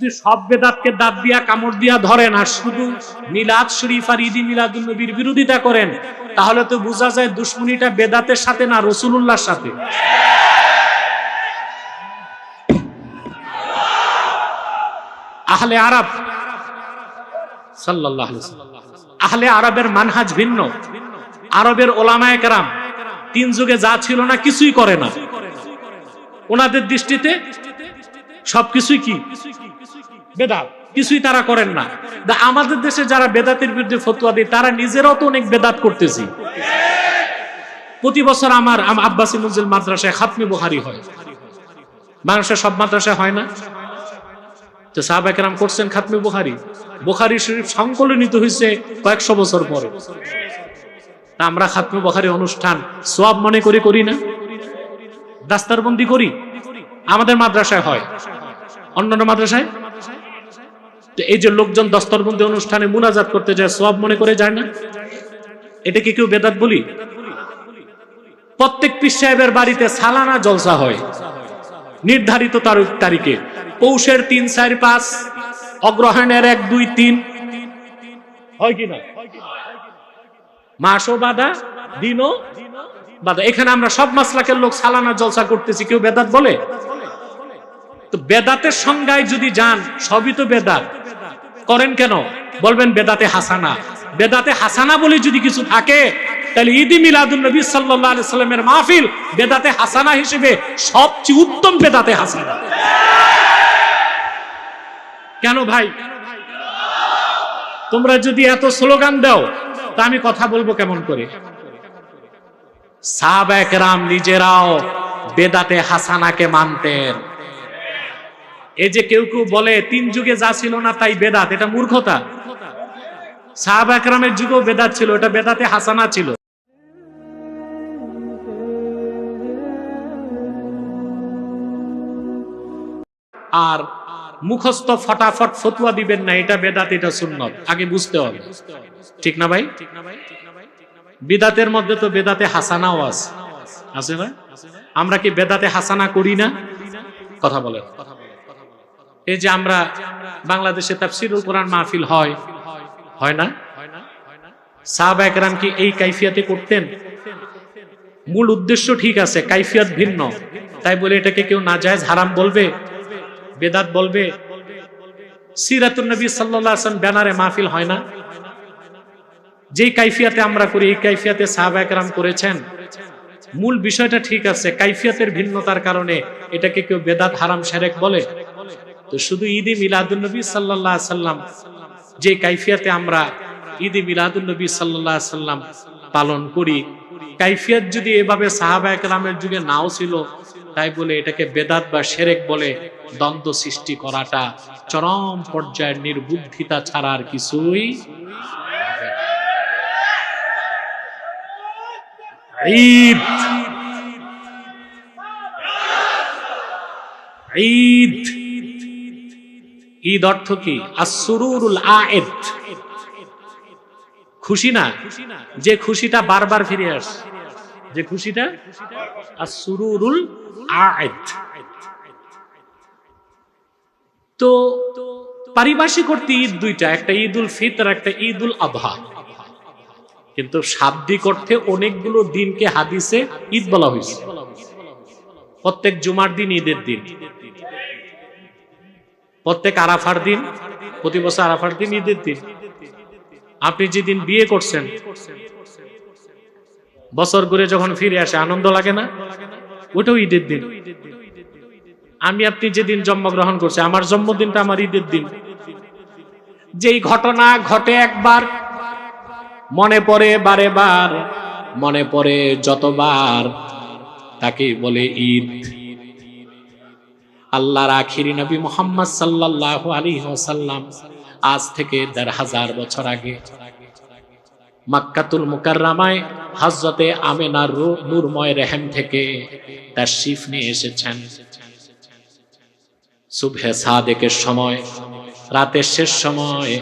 সব বেদাতকে দাঁত দিয়া, কামড় দিয়া ধরেন আর শুধু মিলাদ শরীফ আর নবীর বিরোধিতা করেন, তাহলে তো বোঝা যায় দুশ্মনীটা বেদাতের সাথে না সাথে। আহলে আরব আহলে আরবের মানহাজ ভিন্ন। আরবের ওলামায়ে কেরাম, তিন যুগে যা ছিল না, কিছুই করে না। ওনাদের দৃষ্টিতে সবকিছুই কি? বেদাত। কিছুই তারা করেন না। আমাদের দেশে যারা বেদাতের বিরুদ্ধে ফতুয়া দেয়, তারা নিজেরাও তো অনেক বেদাত করতেছি। প্রতি বছর আমার আম- আব্বাসী মঞ্জিল মাদ্রাসায় খাতমি বুখারি হয়। বাংলাদেশের সব মাদ্রাসায় হয় না? তো সাহাবাকেরাম করছেন খাতমি বুখারি। বুখারি শরীফ সংকলনিত হয়েছে কয়েকশো বছর পরে। আমরা খাতমি বুখারি অনুষ্ঠান সোয়াব মনে করি করি না? দাস্তারবন্দি করি? আমাদের মাদ্রাসায় হয়। অন্যান্য মাদ্রাসায়? তো এই যে লোকজন দস্তরবন্দি অনুষ্ঠানে মুনাজাত করতে যায় সব মনে করে যায় না? এটা কি কেউ বেদাত বলি? প্রত্যেক পীর সাহেবের বাড়িতে সালানা জলসা হয়। নির্ধারিত তারিখ। পৌষের তিন, চার, পাঁচ, অগ্রহায়ণের এক, দুই, তিন। হয় কি না? মাসও বাধা, দিনও বাধা। এখানে আমরা সব মাসলাকের লোক সালানা জলসা করতেছি, কেউ বেদাত বলে? তো বেদাতের সংজ্ঞায় যদি যান, সবই তো বেদাত। করেন কেন? বলবেন বেদাতে হাসানা। বেদাতে হাসানা বলে যদি কিছু থাকে, তাহলে ঈদি মিলাদুল নবী সাল্লাল্লাহু আলাইহি সাল্লামের মাহফিল বেদাতে হাসানা হিসেবে সবচেয়ে উত্তম বেদাতে হাসানা। কেন ভাই? তোমরা যদি এত স্লোগান দাও, তা আমি কথা বলব কেমন করে? সাহাবা একরাম নিজেরাও বেদাতে হাসানাকে মানতেন। এই যে কেউ কেউ বলে, তিন যুগে যা ছিল না তাই বেদাত, এটা মূর্খতা। সাহাবা একরামের যুগেও বেদাত ছিল এটা বেদাতে হাসানা ছিল। আর মুখস্থ ফটাফট ফতুয়া দিবেন না, এটা বেদাত, এটা সুন্নত। আগে বুঝতে হবে। ঠিক না ভাই? বিদাতের মধ্যে তো বেদাতে হাসানাও আছে। আছে না আমরা কি বেদাতে হাসানা করি না? কথা বলেন। এই যে আমরা বাংলাদেশে তাফসিরুল কোরআন মাহফিল হয় হয় না? সাহাবা একরাম কি এই কাইফিয়াতে করতেন? মূল উদ্দেশ্য ঠিক আছে, কাইফিয়াত ভিন্ন। তাই বলে এটাকে কেউ নাজায়েজ হারাম বলবে, বেদাত বলবে। সিরাতুন নবী ওয়াসাল্লাম ব্যানারে মাহফিল হয় না। যেই কাইফিয়াতে আমরা করি, এই কাইফিয়াতে সাহাবা একরাম করেছেন। মূল বিষয়টা ঠিক আছে, কাইফিয়াতের ভিন্নতার কারণে এটাকে কেউ বেদাত হারাম শারেক বলে। তো শুধু ঈদে মিলাদুল নবী সাল্লাল্লাহু আলাইহি সাল্লাম, যে কাইফিয়াতে আমরা ঈদে মিলাদুল নবী সাল্লাল্লাহু আলাইহি সাল্লাম পালন করি, কাইফিয়াত যদি এভাবে সাহাবা একরামের যুগে নাও ছিল, তাই বলে এটাকে বেদাত বা সেরেক বলে দ্বন্দ্ব সৃষ্টি করাটা চরম পর্যায়ের নির্বুদ্ধিতা ছাড়া আর কিছুই ঈদ! ঈদ! ঈদ অর্থ কি? আসুরুল আয়েদ। খুশি না? যে খুশিটা বারবার ফিরে আস। যে খুশিটা? আসুরুল আয়েদ। তো পারিভাষিক অর্থে ঈদ দুইটা, একটা ঈদ উল ফিতর, একটা ঈদ উল আবহা কিন্তু শাব্দিক অর্থে অনেকগুলো দিনকে হাদিসে ঈদ বলা হয়েছে। প্রত্যেক জুমার দিন ঈদের দিন। প্রত্যেক আরাফার দিন, প্রতি বছর আরাফার দিন, ঈদের দিন। আপনি যেদিন বিয়ে করছেন, বছর ঘুরে যখন ফিরে আসে, আনন্দ লাগে না? ওটাও ঈদের দিন। আমি আপনি যেদিন জন্মগ্রহণ করছি, আমার জন্মদিনটা আমার ঈদের দিন। যেই ঘটনা ঘটে একবার, মনে পড়ে বারে বার মনে পড়ে যতবার, তাকে বলে ঈদ। আল্লাহর আখিরি নবী মোহাম্মদ সাল্লাল্লাহু আলাইহি ওয়াসাল্লাম আজ থেকে দেড় হাজার বছর আগে মাক্কাতুল মুকাররামায় হযরতে আমেনার নূরময় রেহেম থেকে তার শিফ নিয়ে এসেছেন। সুবহে সাদেকের সময়, রাতের শেষ সময়,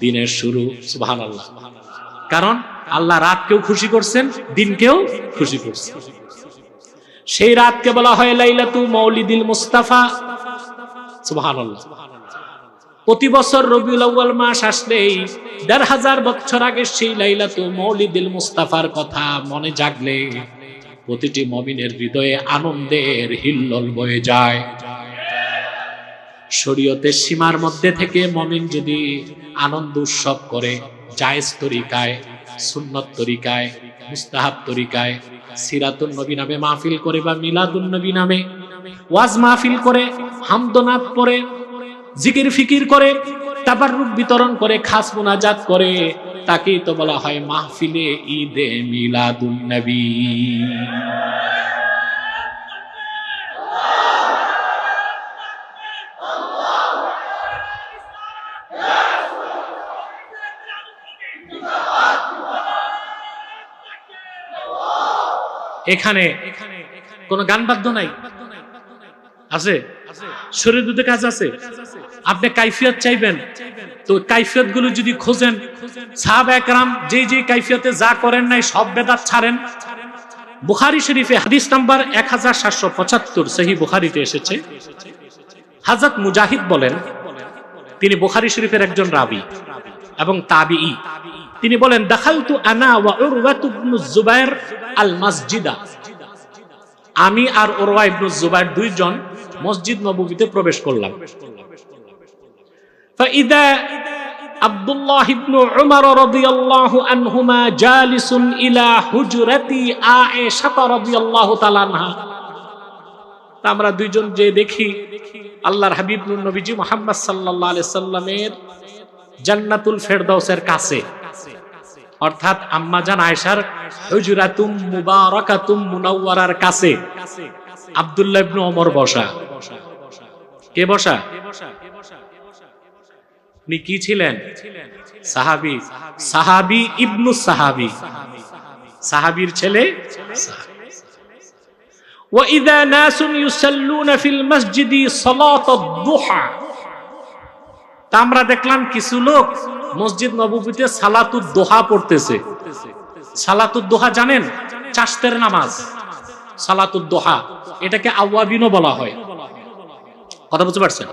দিনের শুরু, সুবহানাল্লাহ। কারণ আল্লাহ রাতকেও খুশি করছেন, দিনকেও খুশি করছেন। সেই রাতকে বলা হয় লাইলাতু মৌলিদিল মুস্তাফা। সুবহানাল্লাহ। প্রতি বছর রবিউল আউ্বাল মাস আসলেই দেড় হাজার বছর আগে সেই লাইলাতু মৌলিদুল মুস্তাফার কথা মনে জাগলে। প্রতিটি মমিনের হৃদয়ে আনন্দের হিল্লোল বয়ে যায়। শরীয়তের সীমার মধ্যে থেকে মমিন যদি আনন্দ উৎসব করে, জায়েজ তরিকায়, সুন্নত তরিকায়, মুস্তাহাব তরিকায় সিরাতুন নবী নামে মাহফিল করে বা মিলাদুন নবী নামে ওয়াজ মাহফিল করে, হামদনাদ পরে, জিকির ফিকির করে, তাবাররুক বিতরণ করে, খাস মুনাজাত করে, তাকেই তো বলা হয় মাহফিলে ঈদে মিলাদুন নবী। এখানে কোন গান বাদ্য নাই? আছে? শরীর দুধে কাজ আছে? আপনি কাইফিয়ত চাইবেন, তো কাইফিয়তগুলো যদি খোঁজেন, সাহাব একরাম যে যে কাইফিয়তে যা করেন নাই, সব বেদাত ছাড়েন। বুখারি শরীফে হাদিস নাম্বার এক হাজার সাতশো পঁচাত্তর, সেহি বুখারিতে এসেছে। হাজরত মুজাহিদ বলেন, তিনি বুখারি শরীফের একজন রাবি এবং তাবিই তিনি বলেন দাখালতু আনা ওয়া উরওয়াতু ইবনু জুবাইর আল মসজিদা আমি আর ওরওয়া ইবনু জুবাইর দুইজন মসজিদ নববীতে প্রবেশ করলাম فإذا عبد الله بن عمر رضي الله عنهما جالس إلى حجرة عائشة رضي الله تعالى عنها তা আমরা দুইজন যে দেখি আল্লাহর হাবিব নবীজি মোহাম্মদ সাল্লাল্লাহু আলাইহি সাল্লামের জান্নাতুল ফেরদাউসের কাছে অর্থাৎ আম্মাজান আয়েশার হুজরাতুম মুবারাকাতুম মুনাওয়ারার কাছে আব্দুল্লাহ ইবনে ওমর বসা কে বসা উনি কি ছিলেন সাহাবি সাহাবি ইবনু সাহাবি সাহাবির ছেলে وإذا ناس يصلون في المسجد صلاة الضحى তা আমরা দেখলাম কিছু লোক মসজিদ নববীতে সালাতুদ দোহা পড়তেছে সালাতুদ দোহা জানেন চাষতের নামাজ সালাতুদ দোহা এটাকে আওয়াবিনও বলা হয় কথা বুঝতে পারছেন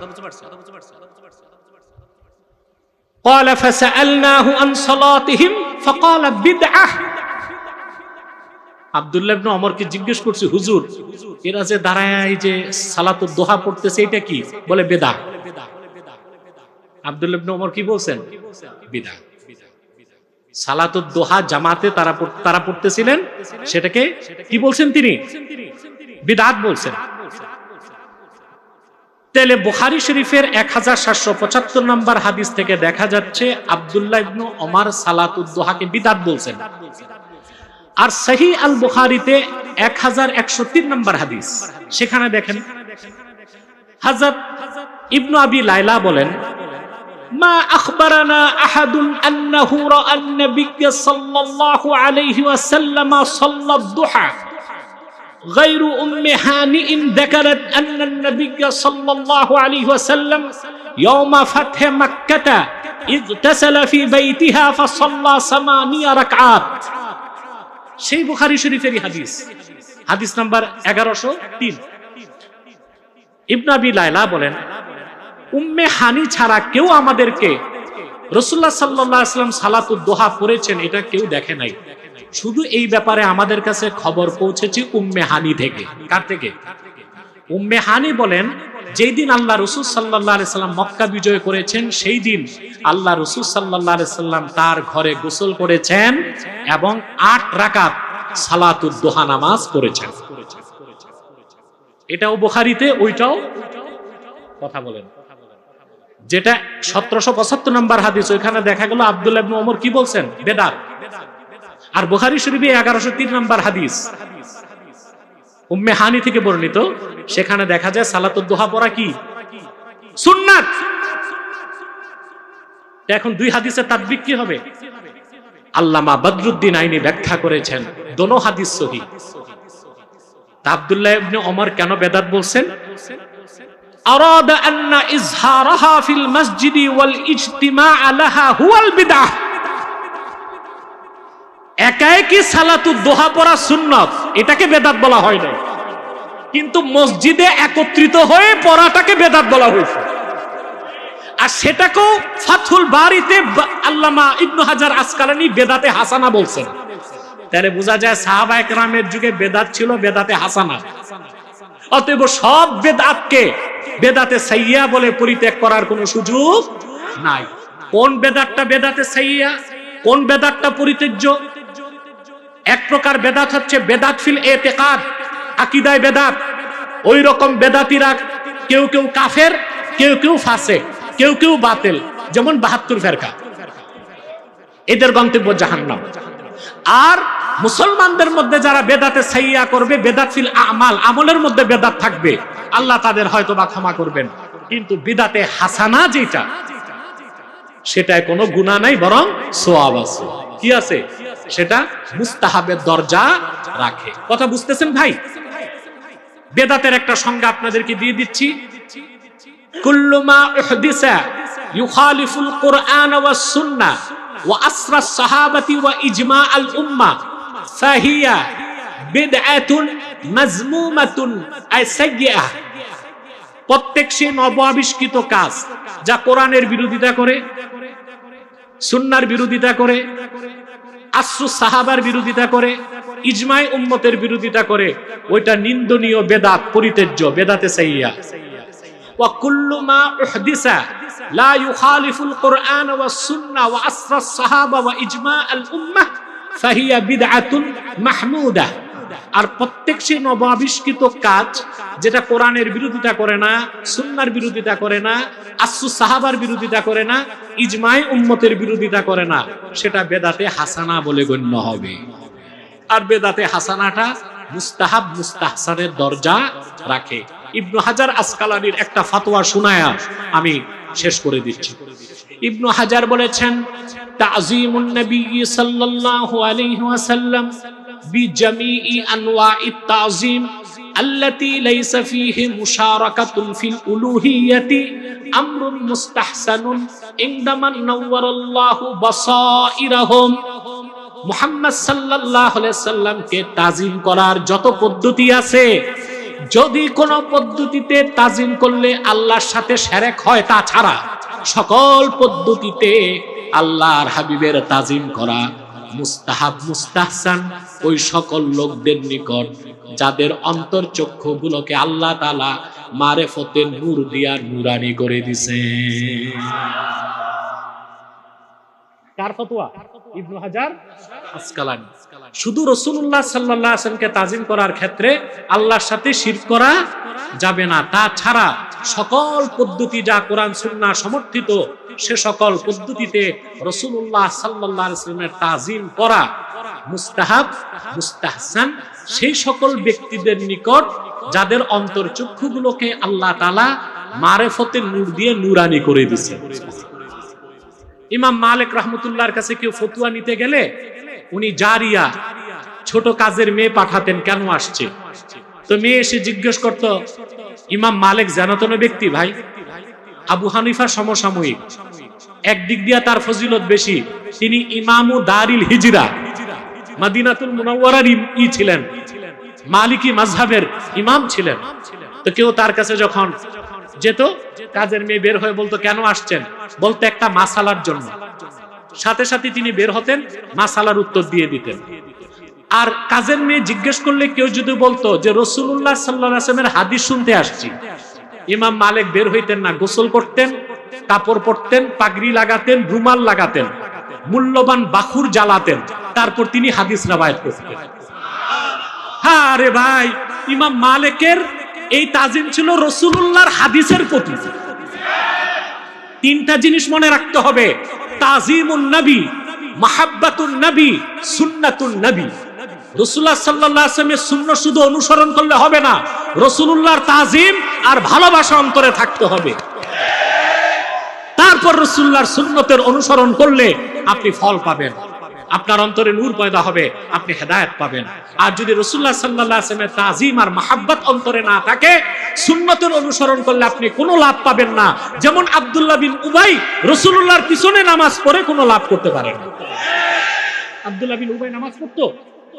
قال فسألناه عن صلاتهم فقال بدعة আব্দুল্লাহ ইবনে ওমরকে জিজ্ঞেস করছি হুজুর এরা যে দাঁড়ায় যে সালাতুদ দোহা পড়তেছে এটা কি বলে বেদা আব্দুল্লাহ ওমর কি বলছেন? বিদা সালাতুদ দোহা জামাতে তারা তারা পড়তেছিলেন। সেটাকে কি বলছেন তিনি? বিদাত বলছেন। তাহলে বুখারী শরীফের এক হাজার সাতশো পঁচাত্তর নম্বর হাদিস থেকে দেখা যাচ্ছে আব্দুল্লাহ ইবনু ওমর সালাতুদ দোহাকে বিদাত বলছেন। আর সহি আল বুখারিতে এক হাজার একশো তিন নম্বর হাদিস। সেখানে দেখেন হাজরত ইবনু আবি লাইলা বলেন ما أخبرنا أحد أنه رأى النبي صلى الله عليه وسلم صلى الضحى غير أم هانئ ذكرت أن النبي صلى الله عليه وسلم يوم فتح مكة اغتسل في بيتها فصلى ثمانية ركعات সেই বুখারী শরীফেরই হাদিস হাদিস নাম্বার এগারোশো তিন ইবনাবি লাইলা বলেন উম্মে হানি ছাড়া কেউ আমাদেরকে রসুল্লাহ সাল্লাম সালাতুদ দোহা করেছেন এটা কেউ দেখে নাই। শুধু এই ব্যাপারে আমাদের কাছে খবর পৌঁছেছে উম্মে হানি থেকে। কার থেকে? উম্মে হানি বলেন, যেই দিন আল্লাহ রসুল সাল্লাহ সাল্লাম মক্কা বিজয় করেছেন, সেই দিন আল্লাহ রসুল সাল্লাহ সাল্লাম তার ঘরে গোসল করেছেন এবং আট রাকাত সালাতুদ দোহা নামাজ পড়েছেন। এটাও বুখারিতে, ওইটাও কথা বলেন। যেটা সতেরোশো পঁচাত্তর নম্বর হাদিস, ওইখানে দেখা গেল আব্দুল্লাহ ইবনে ওমর কি বলছেন? বেদাত আর বুখারী শরীফে এগারোশো তিন নম্বর হাদিস। উম্মে হানি থেকে বর্ণিত, সেখানে দেখা যায় সালাতুদ দোহা পড়া কি? সুন্নাত! এখন দুই হাদিসের তাদবিক কি হবে? আল্লামা বদরুদ্দিন আইনি ব্যাখ্যা করেছেন, দোনো হাদিস সহি। আব্দুল্লাহ ইবনে ওমর কেন বেদাত বলছেন? أراد أن إظهارها في المسجد والاجتماع لها هو البدعة একাই কি সালাতুদ দোহা পড়া সুন্নত এটাকে বেদাত বলা হয় না কিন্তু মসজিদে একত্রিত হয়ে পড়াটাকে বেদাত বলা হয়েছে আর সেটাকেও ফাথুল বাড়িতে আল্লামা ইবনু হাজার আসকালানি বেদাতে হাসানা বলছেন তাহলে বোঝা যায় সাহাবা একরামের যুগে বেদাত ছিল বেদাতে হাসানা অতএব সব বেদাতকে বেদাতে সাইয়া বলে পরিত্যাগ করার কোনো সুযোগ নাই। কোন বেদাতটা বেদাতে সাইয়া, কোন বেদাতটা পরিত্যাজ্য? এক প্রকার বেদাত হচ্ছে বেদাত ফিল এতেকাদ, আকিদায় বেদাত। ওই রকম বেদাতিরা কেউ কেউ কাফের, কেউ কেউ ফাসে কেউ কেউ বাতেল, যেমন বাহাত্তর ফেরকা। এদের গন্তব্য জাহান্নাম। আর মুসলমানদের মধ্যে যারা বেদাতে সাইয়া করবে বেদাত ফিল আমাল, আমলের মধ্যে বেদাত থাকবে, আল্লাহ তাদের হয়তো বা ক্ষমা করবেন। কিন্তু বিদাতে হাসানা যেটা, সেটায় কোনো গুণা নাই, বরং সোয়াব আছে। কি আছে? সেটা মুস্তাহাবের দরজা রাখে। কথা বুঝতেছেন ভাই? বেদাতের একটা সংজ্ঞা আপনাদেরকে দিয়ে দিচ্ছি। কুল্লুমা উহদিসা ইউখালিফুল কুরআন ওয়াস সুন্নাহ ওয়া আসরা সাহাবাতি ওয়া ইজমা আল উম্মাহ। ফাহিয়া বিদআতুন মাজমুমাতুন আই সাইয়্যিআহ প্রত্যেক সে নব আবিষ্কৃত কাজ যা কোরআনের বিরোধিতা করে সুন্নার বিরোধিতা করে আশ্রু সাহাবার বিরোধিতা করে ইজমাই উম্মতের বিরোধিতা করে ওইটা নিন্দনীয় বেদাত পরিতেজ্য বেদাতে সাইয়া وكل ما أحدث لا يخالف القرآن والسنة وأسر الصحابة وإجماع الأمة ফাহিয়া বিদআতুন মাহমুদা। আর প্রত্যেক সেই নব আবিষ্কৃত কাজ যেটা কোরআনের বিরোধিতা করে না, সুন্নার বিরোধিতা করে না, আসু সাহাবার বিরোধিতা করে না ইজমায় উম্মতের বিরোধিতা করে না, সেটা বেদাতে হাসানা বলে গণ্য হবে। আর বেদাতে হাসানাটা মুস্তাহাব মুস্তাহসানের দরজা রাখে। ইবনু হাজার আসকালানির একটা ফাতোয়া শুনায়া আমি শেষ করে দিচ্ছি। ইবনু হাজার বলেছেন তাজিমুন নবী সাল্লাল্লাহু আলাইহি ওয়াসাল্লাম বিজামিই আনওয়াইত তাজিম التي ليس فيه مشاركة في الألوهية أمر مستحسن عندما نور الله بصائرهم মুহাম্মদ সাল্লাল্লাহু আলাইহি সাল্লামকে তাজিম করার যত পদ্ধতি আছে যদি কোন পদ্ধতিতে তাজিম করলে আল্লাহর সাথে সেরেক হয় তা ছাড়া সকল পদ্ধতিতে আল্লাহর হাবিবের তাজিম করা মুস্তাহাব মুস্তাহসান ওই সকল লোকদের নিকট যাদের অন্তর চক্ষু গুলোকে আল্লাহ তালা মারেফতে নূর দিয়া নুরানি করে দিছে। কার ফতোয়া? ইবনু হাজার? আসকালানি। শুধু রসুল্লাহ সাল্লাহ আসলামকে তাজিম করার ক্ষেত্রে আল্লাহর সাথে শির করা যাবে না। তা ছাড়া সকল পদ্ধতি যা কোরআন সুন্না সমর্থিত, সে সকল পদ্ধতিতে রসুল্লাহ সাল্লাহ আসলামের তাজিম করা মুস্তাহাব, মুস্তাহসান, সেই সকল ব্যক্তিদের নিকট যাদের অন্তর চক্ষুগুলোকে আল্লাহ তালা মারেফতের নূর দিয়ে নুরানি করে দিছে ইমাম মালিক রহমতুল্লাহর কাছে কেউ ফতুয়া নিতে গেলে উনি জারিয়া ছোট কাজের মেয়ে পাঠাতেন, কেন আসছে? তো মেয়ে এসে জিজ্ঞেস করত ইমাম মালিক জানাতন ব্যক্তি ভাই। আবু হানিফা সমসাময়িক। একদিক দিয়া তার ফজিলত বেশি। তিনি ইমামু দারিল হিজরা। মাদিনাতুল মুনাওয়ারার ই ছিলেন। মালিকি মাজহাবের ইমাম ছিলেন। তো কেউ তার কাছে যখন যেত, কাজের মেয়ে বের হয়ে বলতো, কেন আসছেন? বলতো, একটা মাসালার জন্য। সাথে সাথে তিনি বের হতেন, মাসালার উত্তর দিয়ে দিতেন। আর কাজের মেয়ে জিজ্ঞেস করলে কেউ যদি বলতো যে রসুল্লাহ সাল্লামের হাদিস শুনতে আসছি। ইমাম মালিক বের হইতেন না, গোসল করতেন, কাপড় পরতেন, পাগড়ি লাগাতেন, রুমাল লাগাতেন, মূল্যবান বাখুর জ্বালাতেন, তারপর তিনি হাদিস রাবায়ত করতেন। হ্যাঁ রে ভাই, ইমাম মালিকের এই তাজিম ছিল রসুল্লাহর হাদিসের প্রতি। তিনটা জিনিস মনে রাখতে হবে, তাজিমুন নবী, মাহাব্বাতুন নবী, সুন্নাতুন নবী। রসুল্লাহ সাল্লাহ আসলামের শূন্য শুধু অনুসরণ করলে হবে না রসুল্লাহর তাজিম আর ভালোবাসা অন্তরে থাকতে হবে। তারপর রসুল্লাহর সুন্নতের অনুসরণ করলে আপনি ফল পাবেন, আপনার অন্তরে নূর পয়দা হবে, আপনি হেদায়ত পাবেন। আর যদি রসুল্লাহ সাল্লাহ আসলামের তাজিম আর মাহাব্বত অন্তরে না থাকে, সুন্নতের অনুসরণ করলে আপনি কোনো লাভ পাবেন না। যেমন আবদুল্লাহ বিন উবাই রসুল্লাহর পিছনে নামাজ পড়ে কোনো লাভ করতে পারেন না। আবদুল্লাহ বিন উবাই নামাজ পড়তো?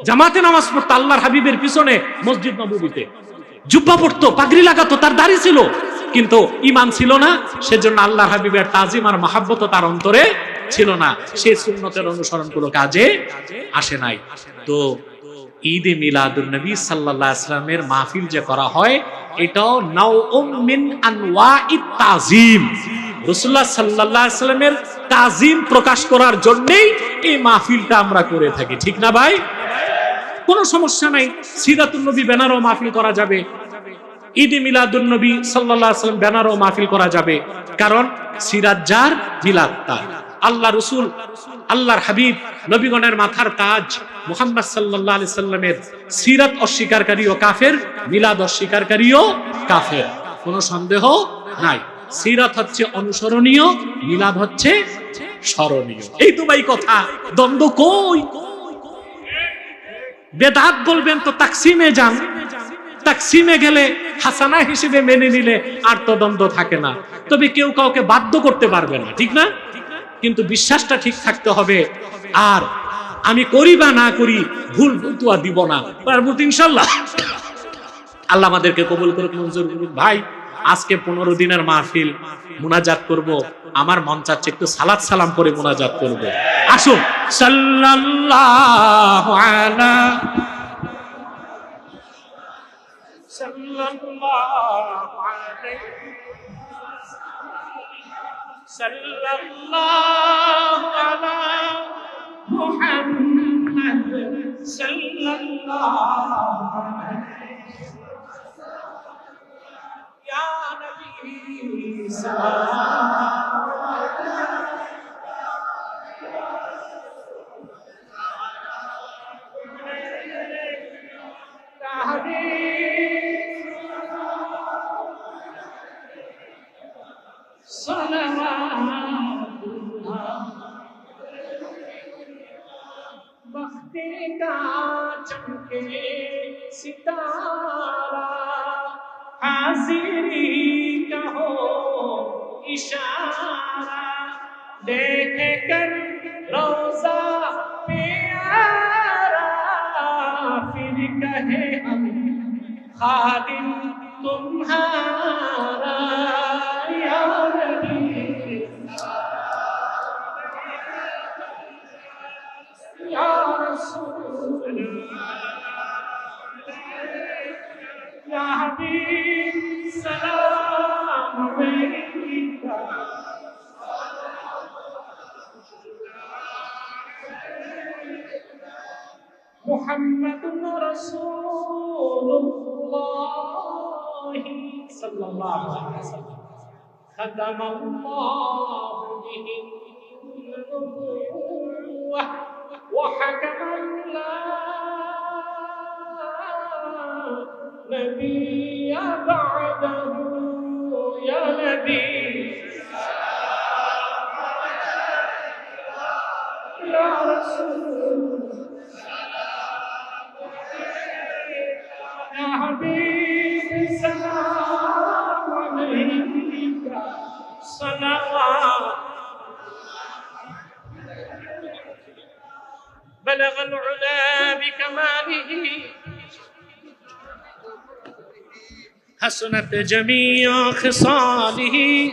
জামাতে নামাজ পড়তো, আল্লাহর হাবিবের পিছনে মসজিদ নবীতে জুব্বা পড়তো, পাগড়ি লাগাতো, তার দাড়ি ছিল। কিন্তু ইমান ছিল না, সেজন্য আল্লাহ হাবিবের তাজিম আর মাহাব্বত তার অন্তরে ছিল না। সে সুন্নতের অনুসরণ কোনো কাজে আসে নাই। তো ঈদে মিলাদুন নবী সাল্লাল্লাহু আলাইহি সাল্লামের মাহফিল যে করা হয়, এটাও নাউউম মিন আনওয়াইত তাজিম। রাসূলুল্লাহ সাল্লাল্লাহু আলাইহি সাল্লামের তাজিম প্রকাশ করার জন্যই এই মাহফিলটা আমরা করে থাকি। ঠিক না ভাই? কোনো সমস্যা নাই। সিরাতুন নবী ব্যানারও মাহফিল করা যাবে। ঈদে মিলাদুন নবী সাল্লাল্লাহু আলাইহি সাল্লাম ব্যানারও মাহফিল করা যাবে। কারণ সিরাত যার মিলাদ তার। আল্লাহ রসুল, আল্লাহর হাবিব, নবীগণের মাথার তাজ মুহাম্মদ সাল্লাল্লাহু আলাইহি সাল্লামের সিরাত অস্বীকারী ও কাফের, মিলাদ অস্বীকারী ও কাফের। কোনো সন্দেহ নাই। সিরাত হচ্ছে অনুসরণীয়, মিলাদ হচ্ছে স্মরণীয়। এই ভাই কথা, দ্বন্দ্ব কই? বেদাত বলবেন তো তাকসিমে যান। তাকসিমে গেলে হাসানা হিসেবে মেনে নিলে আর তদন্ত থাকে না। তবে কেউ কাউকে বাধ্য করতে পারবে না, ঠিক না? কিন্তু বিশ্বাসটা ঠিক থাকতে হবে। আর আমি করি বা না করি ভুল ফতুয়া দিব না। পারব ইনশাল্লাহ। আল্লাহ আমাদেরকে কবুল করুক, মঞ্জুর করুক। ভাই আজকে পনেরো দিনের মাহফিল মুনাজাত করব। আমার মন চাচ্ছে একটু সালাদ সালাম করে মুনাজাত করব। আসুন। সাল্লাল্লাহু सितारा हाजिरी کا اشارہ دیکھ کر روزہ پیارا، پھر کہے ہم، خادم تمہارا، یا نبی۔ یا رسول یا حبیب۔ رسول الله صلى الله عليه وسلم. ختم الله به النبوة وحكم لا نبي بعده يا نبي. حسنت جميع خصاله